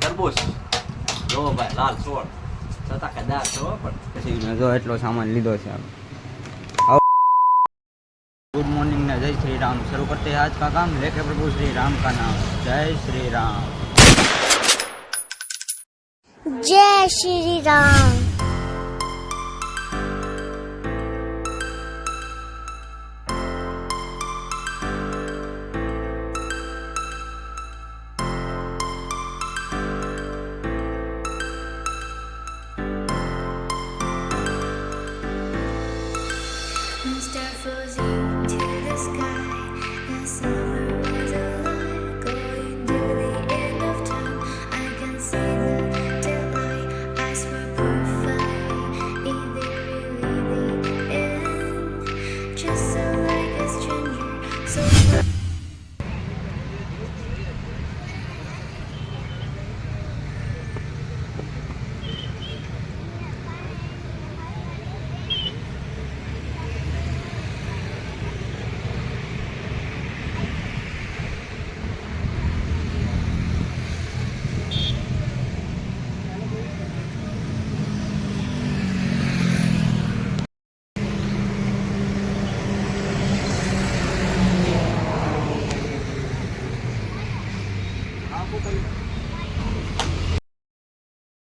તરબૂચ. જો ભાઈ લાલ છોડ. છતાં કદાચ છો પણ પછી જો એટલો સામાન લીધો છે આપણે ગુડ મોર્નિંગ ને જય શ્રી રામ. શરૂ કરતે આજ કા કામ. લેકે પ્રભુ શ્રી રામ કા નામ. જય શ્રી રામ. જય શ્રી રામ.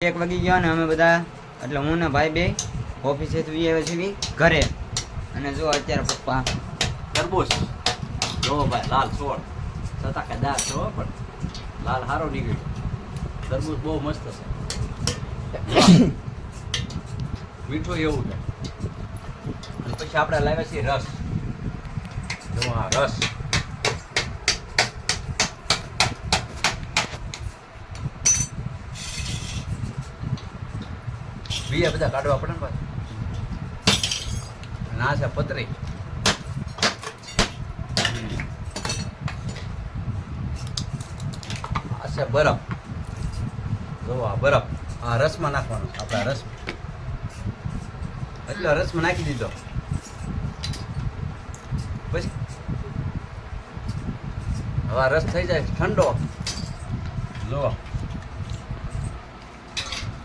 એક વાગી ગયો ને અમે બધા, એટલે હું ને ભાઈ બે ઓફિસે થી આવ્યા છીએ ઘરે. અને જો અત્યારે પપ્પા તરબૂચ. જો ભાઈ, લાલ છોડ. ચટાકેદાર છો પણ લાલ સારો નીકળ્યો. તરબૂચ બહુ મસ્ત છે. મીઠું એવું છે. પછી આપણે લાવ્યા છીએ રસ. જો હા રસ. બીજા બધા કાઢવા પડે ને ના છે પતરી. આ છે બરફ. જો આ બરફ. આ રસમાં નાખવાનો આપણા રસ. એટલે રસમાં નાખી દીધો. પછી? હવે રસ થઈ જાય ઠંડો. જો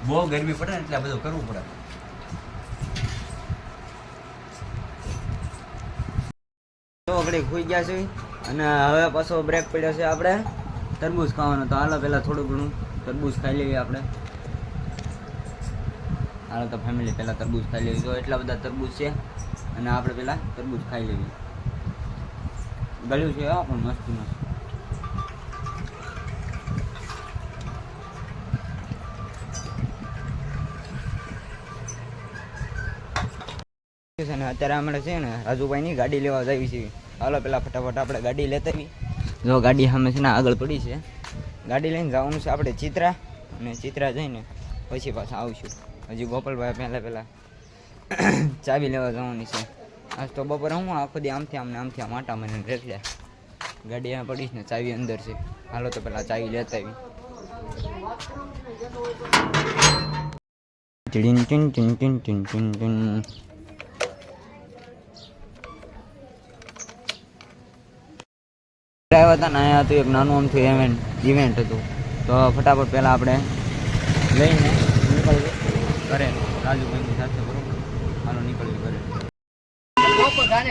બહુ ગરમી પડે એટલે આ બધું કરવું પડે. તો ઘડી ખુઈ ગયા છે અને હવે પાછો બ્રેક પડ્યો છે આપણે. તરબૂચ ખાવાનો તો હાલો, પહેલાં થોડું ઘણું તરબૂચ ખાઈ લઈએ આપણે. હાલો તો ફેમિલી પહેલાં તરબૂચ ખાઈ લેવી તો એટલા બધા તરબૂચ છે અને આપણે પહેલાં તરબૂચ ખાઈ લેવી ગળ્યું છે પણ મસ્ત મસ્ત. છે ને અત્યારે અમારે છે ને રાજુભાઈની ગાડી લેવા જઈએ છે. હાલો, પેલા ફટાફટ આપણે ગાડી લેતા જો ગાડી સામે છે ને આગળ પડી છે. ગાડી લઈને જવાનું છે આપણે ચિત્રા અને ચિત્રા જઈને પછી પાછા આવશું. હજી ગોપાલભાઈ પહેલાં પહેલાં ચાવી લેવા જવાની છે. આજ તો બપોરે હું આખો દી આમથી આમને આમથી આમ આટા મને રેખલે ગાડી અહીંયા પડીશ ને ચાવી અંદર છે. હાલો, તો પેલા ચાવી લેતા આવી ટીન ટીન ટીન ટીન ટીન ટીન આવ્યા હતા ને અહીંયા હતું એક નાનું અમથું ઇવેન્ટ ઇવેન્ટ હતું. તો ફટાફટ પહેલાં આપણે લઈને નીકળીએ. ઘરે રાજુભાઈની સાથે બરોબર? હાલો નીકળીએ ઘરે.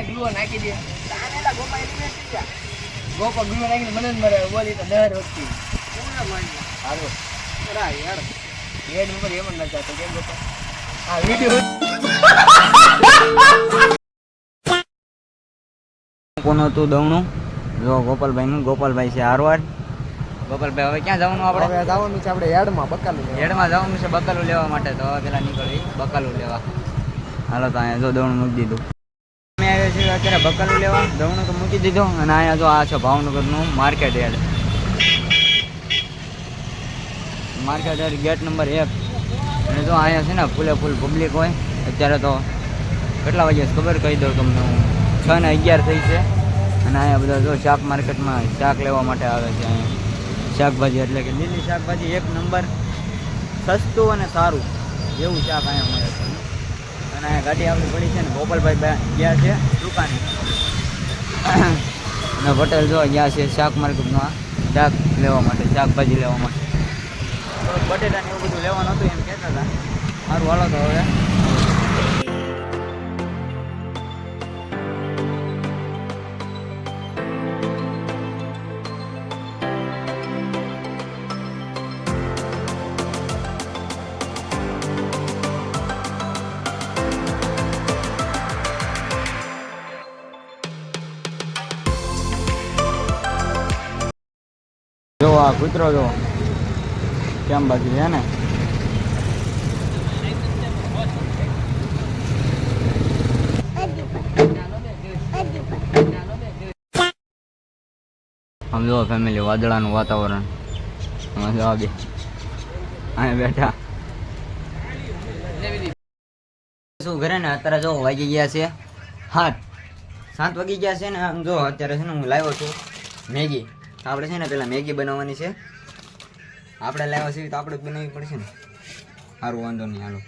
ગ્લુઓ નાખી દે. ગોપો ગ્લુઓ નાખીને મને જ મરે. બોલી તો દર વખતે. હાલો. યાર હેડ? ઉપર એમ ન જાતો કેમ ગોપો? આ વીડિયો કોનું હતું દવણું જો ગોપાલભાઈનું ગોપાલભાઈ છે હારવાડ. ગોપાલભાઈ હવે ક્યાં જવાનું આપણે? હવે જવાનું છે આપણે યાર્ડમાં બકાલું હેડમાં જવાનું છે બકાલું લેવા માટે તો હવે પેલા નીકળી બકાલું લેવા. હાલો તો અહીંયા જો દવણું મૂકી દીધું. અમે આવ્યા છીએ અત્યારે બકાલું લેવા દવણું તો મૂકી દીધું અને અહીંયા જો આ છે ભાવનગરનું market yard. Market yard gate number એક. અને જો અહીંયા છે ને ફૂલે ફૂલ પબ્લિક હોય અત્યારે તો કેટલા વાગ્યા છે ખબર? કહી દઉં તમને હું. છ ને અગિયાર થઈ છે. અને અહીંયા બધા જો શાક માર્કેટમાં શાક લેવા માટે આવે છે અહીંયા. શાકભાજી એટલે કે લીલી શાકભાજી એક નંબર. સસ્તું અને સારું. એવું શાક અહીંયા મળે છે. અને અહીંયા ગાડી આપણી પડી છે ને ગોપાલભાઈ ગયા છે દુકાને. અને પટેલ જો ગયા છે શાક માર્કેટમાં શાક લેવા માટે, શાકભાજી લેવા માટે. બટેટાને બટેટા એવું બધું લેવાનું હતું એમ કહેતા હતા. મારું હાલો તો હવે. કૂતરો જો, કેમ બાકી છે ને? આમ જો ફેમિલી વાદળાનું વાતાવરણ. આમાં જો આ બે. અહીંયા બેઠા. શું ઘરે ને? અત્યારે જો વાગી ગયા છે હાથ સાત વાગી ગયા છે ને, આમ જો અત્યારે છે ને હું લાવ્યો છું મેગી. આપણે છે ને પેલા મેગી બનાવવાની છે. આપણે લાવ્યા છીએ તો આપણે જ બનાવવી પડશે ને. સારું વાંધો નહીં, હાલો.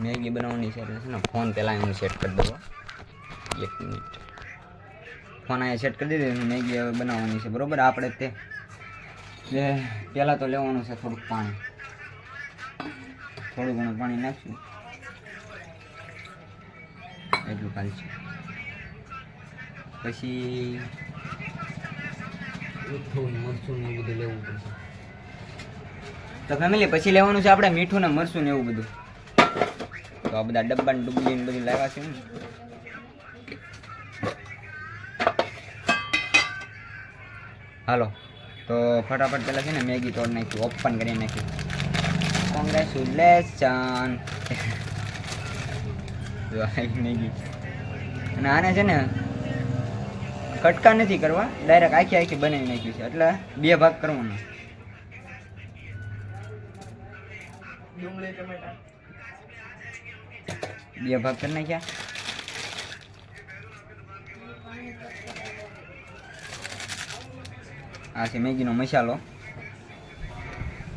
મેગી બનાવવાની છે એટલે છે ને ફોન પહેલાં હું સેટ કરી દઉં એક મિનિટ. ફોન અહીંયા સેટ કરી દીધો મેગી હવે બનાવવાની છે, બરાબર? આપણે તે એટલે પહેલાં તો લેવાનું છે થોડુંક પાણી. થોડું ઘણું પાણી નાખશું. એટલું ખાલી છે. પછી મીઠું મરચું ને એવું બધું લેવું પડશે. તો ફેમિલી પછી લેવાનું છે આપણે મીઠું ને મરચું ને એવું બધું? તો આ બધા ડબ્બા ને ડુબલી ને બધું લાવ્યા છે ને? હાલો તો ફટાફટ પેલા છે ને મેગી તોડ નાખ્યું ઓપન કરી નાખ્યું. Congratulation Maggie. અને આને છે ને કટકા નથી કરવા ડાયરેક્ટ આખી આખી બનાવી નાખ્યું છે. એટલે બે ભાગ કરવાનો. બે ભાગ કરી નાખ્યા. આ છે મેગીનો મસાલો.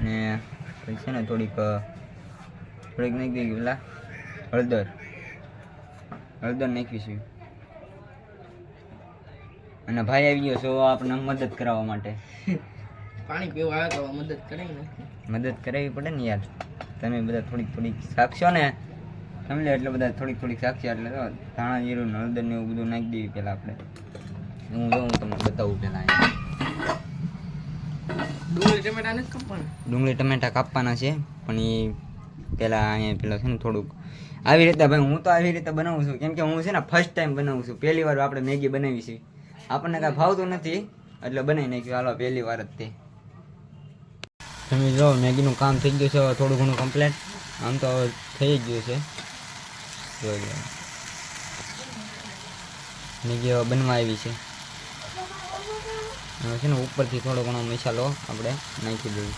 ને પછી છે ને થોડીક થોડીક નાખી દઈએ પેલા હળદર. હળદર નાખી છે. અને ભાઈ આવી ગયો છો આપણને મદદ કરાવવા માટે. પાણી પીવા આવે તો મદદ કરે ને. મદદ કરાવવી પડે ને યાર. તમે બધા થોડીક થોડીક સાખશો ને? સમજે એટલે બધા થોડીક થોડીક સાખશો એટલે તો ધાણા જીરું હળદર ને એવું બધું નાખી દેવી પહેલાં આપણે. હું જો હું તમને બતાવું પહેલાં ડુંગળી ટમેટા નથી કાપવાના? ડુંગળી ટમેટા કાપવાના છે પણ એ પહેલાં અહીંયા પેલા છે ને થોડુંક આવી રીતે ભાઈ હું તો આવી રીતે બનાવું છું. કેમ કે હું છે ને ફર્સ્ટ ટાઈમ બનાવું છું. પહેલી વાર આપણે મેગી બનાવી છે. આપણને કાંઈ ભાવતું નથી, એટલે બનાવી નાખ્યું. હાલો, પહેલી વાર જ તે. તમે જો, મેગીનું કામ થઈ ગયું છે થોડું ઘણું કમ્પ્લેટ આમ તો થઈ ગયું છે. જોઈ મેગી હવે બનવા આવી છે. હવે છે ને, ઉપરથી થોડો ઘણો મસાલો આપણે નાખી દઈએ.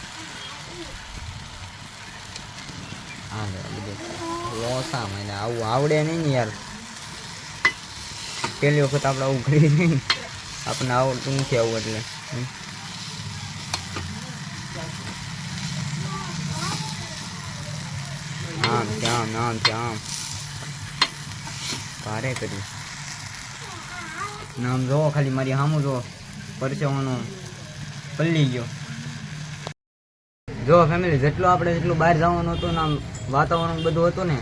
હા બધું. લોસા મને આવું આવડે નહીં ને યાર. પહેલી વખત આપણે આવું કરી આપણને આવડતું નથી આવું એટલે. આમ ત્યાં આમ ભારે કર્યું. નામ જોવો, ખાલી મારી સામું જો પરસેવાનો પલ્લી ગયો. જો ફેમિલી જેટલું આપણે જેટલું બહાર જવાનું હતું ને આમ વાતાવરણ બધું હતું ને,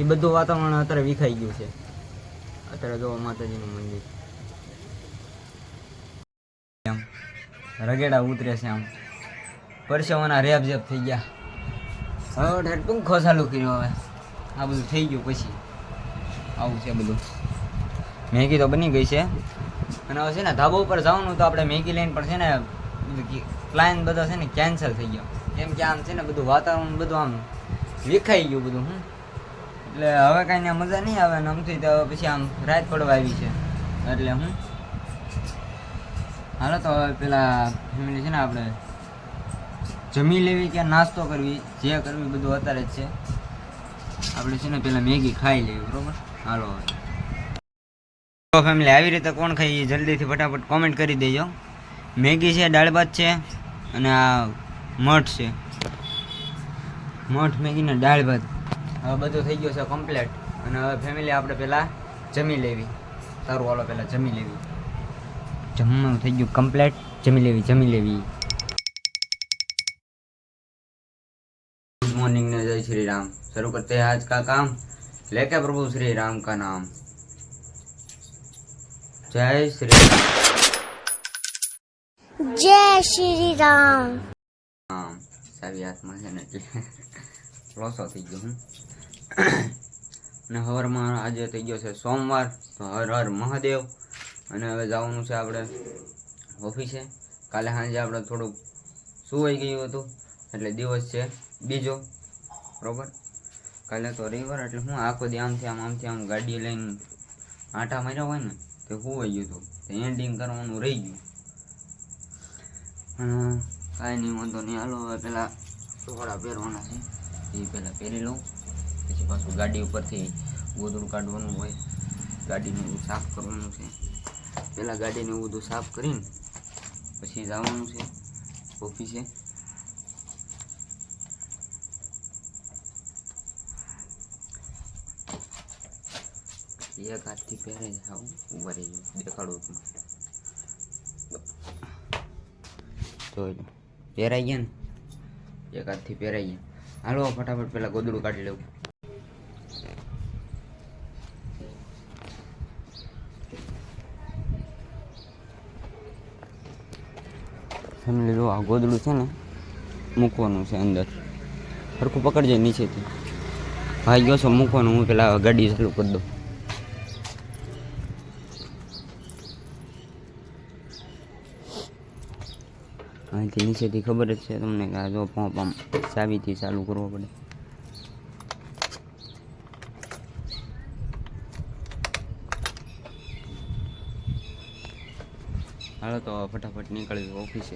એ બધું વાતાવરણ અત્યારે વિખાઈ ગયું છે. અત્યારે જો માતાજીનું મંદિર આમ રગેડા ઉતરે છે આમ. પરસેવાના રેપ જેપ થઈ ગયા. હવે ઠેઠ પંખો ચાલુ કર્યો હવે? આ બધું થઈ ગયું પછી. આવું છે બધું. મેગી તો બની ગઈ છે. અને હવે છે ને ધાબા ઉપર જવાનું તો આપણે મેગી લઈને પણ છે ને પ્લાન બધા છે ને કેન્સલ થઈ ગયો. કેમ કે આમ છે ને બધું વાતાવરણ બધું આમ વિખાઈ ગયું બધું હું એટલે હવે કાંઈ મજા નહીં આવે ને આમથી તો પછી આમ રાત પડવા આવી છે. એટલે હું હાલો તો હવે પેલા ફેમિલી છે ને આપણે જમી લેવી કે નાસ્તો કરવી, જે કરવી બધું અત્યારે જ છે. આપણે છે ને પેલા મેગી ખાઈ લેવી, બરોબર? હાલો તો ફેમિલી, આવી રીતે કોણ ખાઈ જલ્દીથી ફટાફટ કોમેન્ટ કરી દેજો. મેગી છે, દાળ ભાત છે, અને આ મઠ છે. મઠ, મેગી ને દાળ ભાત. હવે બધું થઈ ગયું છે કમ્પ્લેટ અને હવે ફેમિલી, આપણે પહેલાં જમી લેવી. સારું, હાલો પહેલાં જમી લેવી. જમવાનું થઈ ગયું કમ્પ્લેટ જમી લેવી જમી લેવી ગુડ मॉर्निंग ने जय श्री राम शुरू करते हैं आज का काम लेके प्रभु श्री राम का नाम जय श्री राम जय श्री राम રામ સારી આત્મા છે ને એટલે લોસો થઈ ગયો હું ને હવારમાં આજે થઈ ગયો છે સોમવાર તો હર હર મહાદેવ અને હવે જવાનું છે આપણે ઓફિસે. કાલે સાંજે આપણે થોડુંક સુવાઈ ગયું હતું, એટલે દિવસ છે બીજો, બરોબર? કાલે તો રવિવાર, એટલે હું આખો દી આમથી આમ આમથી આમ ગાડી લઈને આંટા માર્યા હોય ને, તે સુવાઈ ગયું હતું. તે એન્ડિંગ કરવાનું રહી ગયું. અને કાંઈ નહીં, વાંધો નહીં. હાલો, હવે પહેલાં ચોખડા પહેરવાના છે. એ પહેલાં પહેરી લઉં. પછી પાછું ગાડી ઉપરથી ગોદડું કાઢવાનું હોય. ગાડીને સાફ કરવાનું છે. પહેલાં ગાડીને એવું બધું સાફ કરીને પછી જવાનું છે ઓફિસે. એક હાથથી પહેરે જ આવું ઊભા રહી ગયું. દેખાડું છું જોઈ લો પહેરાઈ ગયા ને? એક હાથથી પહેરાઈ ગયા. હાલો, ફટાફટ પેલા ગોદડું કાઢી લેવું ફેમિલી જો આ ગોદડું છે ને મૂકવાનું છે અંદર. સરખું પકડજે નીચેથી. ભાઈ ગયો છો મૂકવાનું, હું પેલા ગાડી ચાલુ કરી દઉં. અહીંથી નીચેથી ખબર જ છે તમને કે આ જો પંપ આમ ચાવીથી ચાલુ કરવો પડે. હાલો તો ફટાફટ નીકળવી ઓફિસે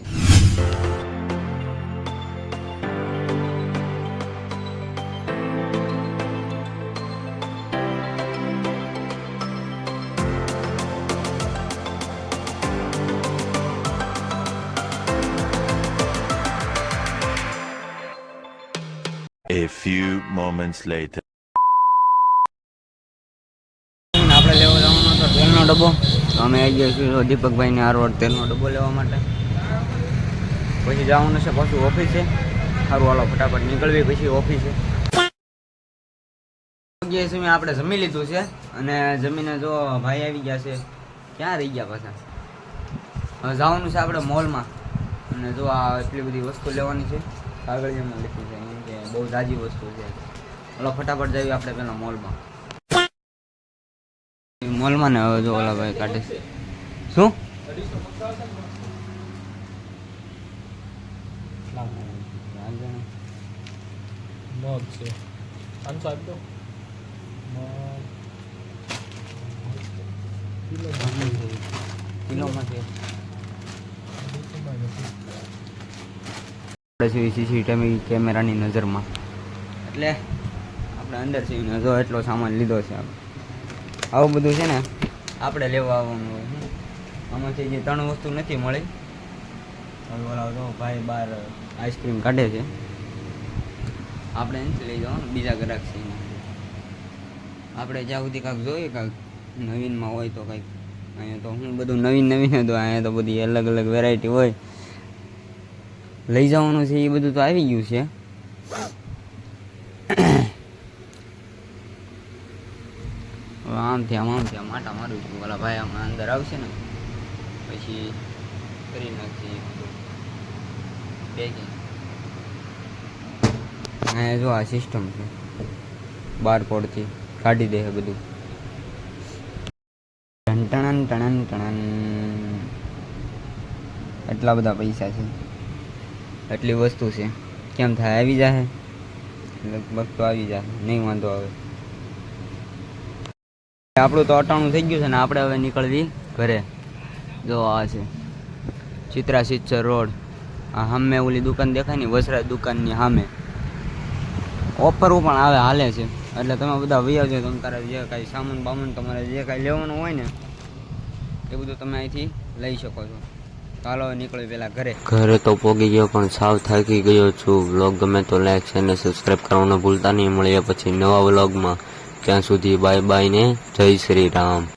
A few moments later. અમે આવી ગયા છીએ દીપકભાઈને હારવાર તેલનો ડબ્બો લેવા માટે. પછી જવાનું છે પાછું ઓફિસે. સારું હાલો, ફટાફટ નીકળવી પછી ઓફિસે. સમય આપણે જમી લીધું છે. અને જમીને જો ભાઈ આવી ગયા છે. ક્યાં રહી ગયા પાછા? જવાનું છે આપણે મોલમાં. અને જો આ એટલી બધી વસ્તુ લેવાની છે. કાગળિયામાં લખ્યું છે, એમ કે બહુ તાજી વસ્તુ છે. ચાલો ફટાફટ જઈએ આપણે પહેલાં મોલમાં. મોલમાં ને હવે જો ઓલા ભાઈ કાઢે શું? મગ છે. પાંચસો આપી દો કિલોમાં છે આપણે સીસીટીવી કેમેરાની નજરમાં. એટલે આપણે અંદર છીએ જો એટલો સામાન લીધો છે આપણે. આવું બધું છે ને, આપણે લેવા આવવાનું હોય. આમાંથી જે ત્રણ વસ્તુ નથી મળી જો ભાઈ બહાર આઈસ્ક્રીમ કાઢે છે. આપણે નથી લઈ જવાનું બીજા ગ્રાહક છે આપણે જ્યાં સુધી કાંઈક જોઈએ કાંઈક નવીનમાં હોય તો કંઈક. અહીંયા તો હું બધું નવીન નવીન હતું અહીંયા તો બધી અલગ અલગ વેરાયટી હોય. લઈ જવાનું છે, એ બધું તો આવી ગયું છે. આમથી આમ આમથી આમ આટા મારું છું. ઓલા ભાઈ આમ અંદર આવશે ને, પછી કરી નાખશે પેકિંગ જો આ સિસ્ટમ છે. બાર પોડથી કાઢી દે બધું. ટણન ટણન ટણન એટલા બધા પૈસા છે. એટલી વસ્તુ છે. કેમ થાય? આવી જાય લગભગ તો આવી જાય નહીં વાંધો આવે. આપણું તો અટાણું થઈ ગયું છે ને આપણે હવે નીકળવી ઘરે. જો આ છે. ચિત્રા સિચ્ચર રોડ. આ સામે ઓલી દુકાન દેખાય ને વસરા દુકાનની સામે. ઓફરો પણ આવે, હાલે છે. એટલે તમે બધા વૈયા આવજો તમે તારે જે કાંઈ સામાન બામાન તમારે જે કાંઈ લેવાનું હોય ને, એ બધું તમે અહીંથી લઈ શકો છો. ચાલો નીકળો પહેલાં ઘરે. ઘરે તો પોગી ગયો, પણ સાવ થાકી ગયો છું. વ્લોગ ગમે તો લાઈક છે અને સબસ્ક્રાઈબ કરવાનું ભૂલતા નહીં. મળીએ પછી નવા વ્લોગમાં ત્યાં સુધી બાય બાય ને જય શ્રી રામ.